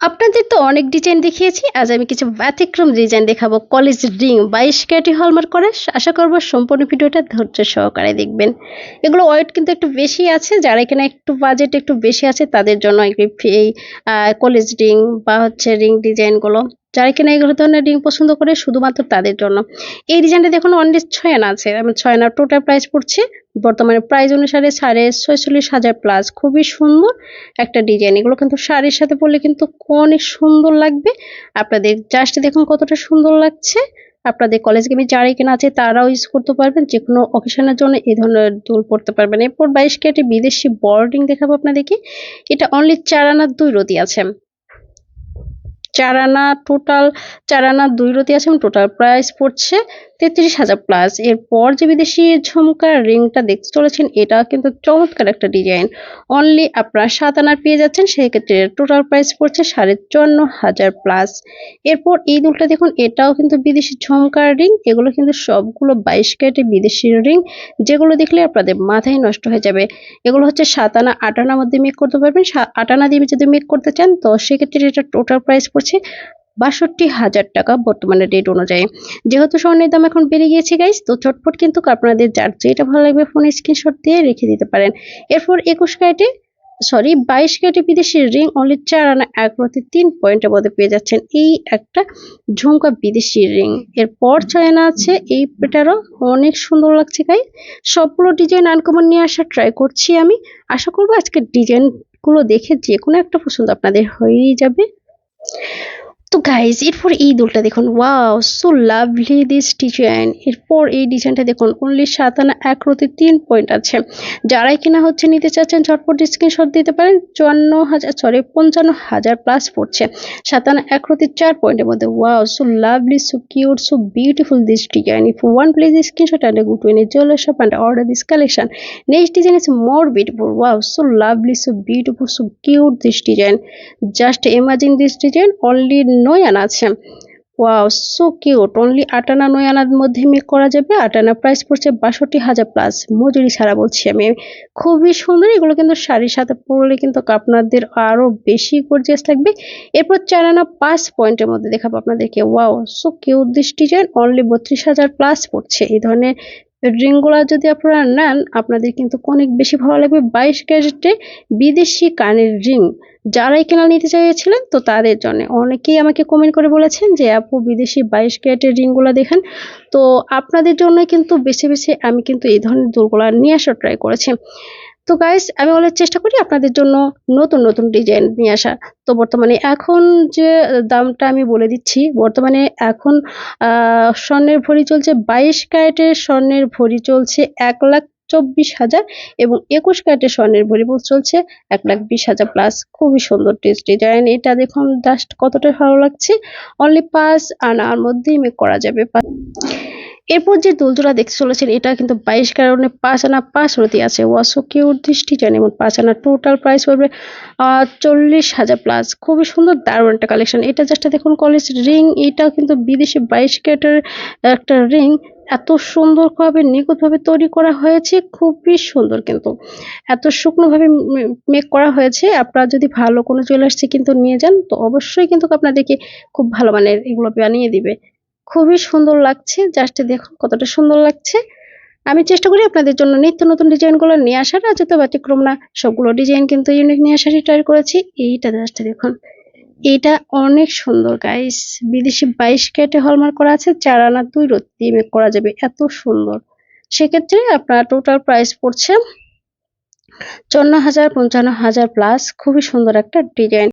আপনাদের তো অনেক ডিজাইন দেখিয়েছি, আজ আমি কিছু ব্যতিক্রম ডিজাইন দেখাবো। কলেজ রিং বাইশ ক্যাটি হলমার্ক করে, আশা করব সম্পূর্ণ ভিডিওটা ধৈর্য সহকারে দেখবেন। এগুলো ওয়েট কিন্তু একটু বেশি আছে, যারা এখানে একটু বাজেট একটু বেশি আছে, তাদের জন্য এই কলেজ রিং বা হচ্ছে রিং ডিজাইনগুলো যারা কিনা এই ধরনের রিং পছন্দ করে শুধুমাত্র তাদের জন্য। এই ডিজাইনটা দেখুন অনলি ছয় আনা আছে। ছয় আনার টোটাল প্রাইস পড়ছে। বর্তমানে প্রাইস অনুসারে সাড়ে ছয়চল্লিশ হাজার প্লাস খুবই সুন্দর একটা ডিজাইন এগুলো কিন্তু শাড়ির সাথে পরলে কিন্তু অনেক সুন্দর লাগবে। আপনাদের জাস্ট দেখুন কতটা সুন্দর লাগছে। আপনাদের কলেজ গেমে যারাই কেনা আছে, তারাও ইউজ করতে পারবেন। যে কোনো অকেশনের জন্য এই ধরনের দুল পড়তে পারবেন। এরপর বাইশ কেটে বিদেশি বর্ডিং দেখাবো আপনাদেরকে। এটা অনলি চার আনার দুই রতি আছে। চার আনা টোটাল চার আনা দুই রতি আছে এবং টোটাল প্রাইস পড়ছে তেত্রিশ হাজার প্লাস এরপর যে বিদেশি ঝুমকার রিংটা দেখতে চলেছেন এটা কিন্তু চমৎকার একটা ডিজাইন অনলি আপনারা সাত আনার পেয়ে যাচ্ছেন, সেক্ষেত্রে টোটাল প্রাইস পড়ছে সাড়ে চুয়ান্ন হাজার প্লাস এরপর এই দুলটা দেখুন, এটাও কিন্তু বিদেশি ঝুমকার রিং, এগুলো কিন্তু সবগুলো বাইশ ক্যারেটে বিদেশি রিং, যেগুলো দেখলে আপনাদের মাথায় নষ্ট হয়ে যাবে। এগুলো হচ্ছে সাত আনা, আট আনার মধ্যে মেক করতে পারবেন। আট আনা দিয়ে যদি মেক করতে চান, তো সেক্ষেত্রে এটা টোটাল প্রাইস পড়ছে বাষট্টি হাজার টাকা বর্তমানে রেট অনুযায়ী। যেহেতু স্বর্ণের দাম এখন বেড়ে গিয়েছে গাইস তো চটপট কিন্তু আপনাদের যার যেটা ভালো লাগবে ফোনে স্ক্রিনশট দিয়ে রেখে দিতে পারেন। এরপর একুশ ক্যারেটে সরি বাইশ ক্যারেটে বিদেশি রিং অনলি চার আনা এক প্রতি তিন পয়েন্টের মধ্যে পেয়ে যাচ্ছেন এই একটা ঝুমকা বিদেশি রিং এরপর চয়না আছে, এই পেটারও অনেক সুন্দর লাগছে গাই সবগুলো ডিজাইন আনকমন নিয়ে আসার ট্রাই করছি আমি। আশা করব আজকে ডিজাইনগুলো দেখে যে কোনো একটা পছন্দ আপনাদের হয়েই যাবে। তো গাইজ এরপর এই দুলটা দেখুন wow so lovely this design এরপর এই ডিজাইনটা দেখুন অনলি সাতানা এক রতি তিন পয়েন্ট আছে। যারাই কিনা হচ্ছে নিতে চাচ্ছেন, ঝটপট স্ক্রিনশট দিতে পারেন, চুয়ান্ন হাজার সরি পঞ্চান্ন হাজার প্লাস পড়ছে। সাতানা এক রতি চার পয়েন্টের মধ্যে wow so lovely so cute so beautiful this design if one place screenshot and go to any jeweller shop and order this collection next design is more beautiful wow so lovely so beautiful so cute this design just imagine this design only নয় আনা আছে। Wow so cute only আট আনা, নয় আনার মধ্যে make করা যাবে। আট আনা প্রাইস পড়ছে বাষট্টি হাজার প্লাস মজুরি ছাড়া বলছি আমি। খুবই সুন্দর। এগুলো কিন্তু শাড়ির সাথে পরলে কিন্তু আপনাদের আরও বেশি গর্জিয়াস লাগবে। এরপর চার আনা পাঁচ পয়েন্টের মধ্যে দেখাবো আপনাদেরকে। Wow so cute this design only বত্রিশ হাজার প্লাস পড়ছে। এই ধরনের রিংগুলো যদি আপনারা নেন, আপনাদের কিন্তু অনেক বেশি ভালো লাগবে। বাইশ ক্যারেটে বিদেশি কানের রিং। যারাই কেনা নিতে চাইছিলেন, তো তাদের জন্য। অনেকেই আমাকে কমেন্ট করে বলেছেন যে, আপু, বিদেশি বাইশ ক্যারেটের রিংগুলো দেখেন। তো আপনাদের জন্য কিন্তু বেছে বেছে আমি কিন্তু এই ধরনের দুলগুলো নিয়ে আসার ট্রাই করেছি। তো গাইস আমি বলার চেষ্টা করি আপনাদের জন্য নতুন নতুন ডিজাইন নিয়ে আসা তো বর্তমানে এখন যে দামটা আমি বলে দিচ্ছি, বর্তমানে এখন স্বর্ণের ভরি চলছে বাইশ ক্যারেটের, স্বর্ণের ভরি চলছে এক লাখ চব্বিশ হাজার এবং একুশ ক্যারেটের স্বর্ণের ভরিপুর চলছে এক লাখ বিশ হাজার প্লাস খুবই সুন্দর টেস্ট ডিজাইন এটা দেখুন জাস্ট কতটা ভালো লাগছে। অনলি পাঁচ আনার মধ্যেই মেক করা যাবে। এরপর যে দুলজোড়া দেখতে চলেছেন, এটা কিন্তু বাইশ কারণে পাঁচ আনা, পাঁচ রতি আছে। ওয়াসো দৃষ্টি জানি এবং পাঁচ আনা। টোটাল প্রাইস পড়বে চল্লিশ হাজার প্লাস খুবই সুন্দর, দারুণ একটা কালেকশন এটা জাস্ট দেখুন কলেজ রিং এটাও কিন্তু বিদেশি বাইশ ক্যারেটের একটা রিং এত সুন্দরভাবে, নিখুঁতভাবে তৈরি করা হয়েছে, খুবই সুন্দর কিন্তু। এত শুকনোভাবে মেক করা হয়েছে। আপনারা যদি ভালো কোনো জুয়েলার্সে কিন্তু নিয়ে যান, তো অবশ্যই কিন্তু আপনাদেরকে খুব ভালো মানের এগুলো বানিয়ে দিবে। খুবই সুন্দর লাগছে। জাস্ট দেখুন কতটা সুন্দর লাগছে। আমি চেষ্টা করি আপনাদের জন্য নিত্য নতুন ডিজাইনগুলো নিয়ে আসার। আর যত ব্যতিক্রম না, সবগুলো ডিজাইন কিন্তু ইউনিক নিয়ে আসারই ট্রাই করেছি। এইটা জাস্ট দেখুন। এটা অনেক সুন্দর গাইস বিদেশি বাইশ ক্যারেটে হলমার্ক করা আছে। চার আনা দুই রত্তি মেক করা যাবে। এত সুন্দর। সেক্ষেত্রে আপনার টোটাল প্রাইস পড়ছে চন্ন হাজার, পঞ্চান্ন হাজার প্লাস খুবই সুন্দর একটা ডিজাইন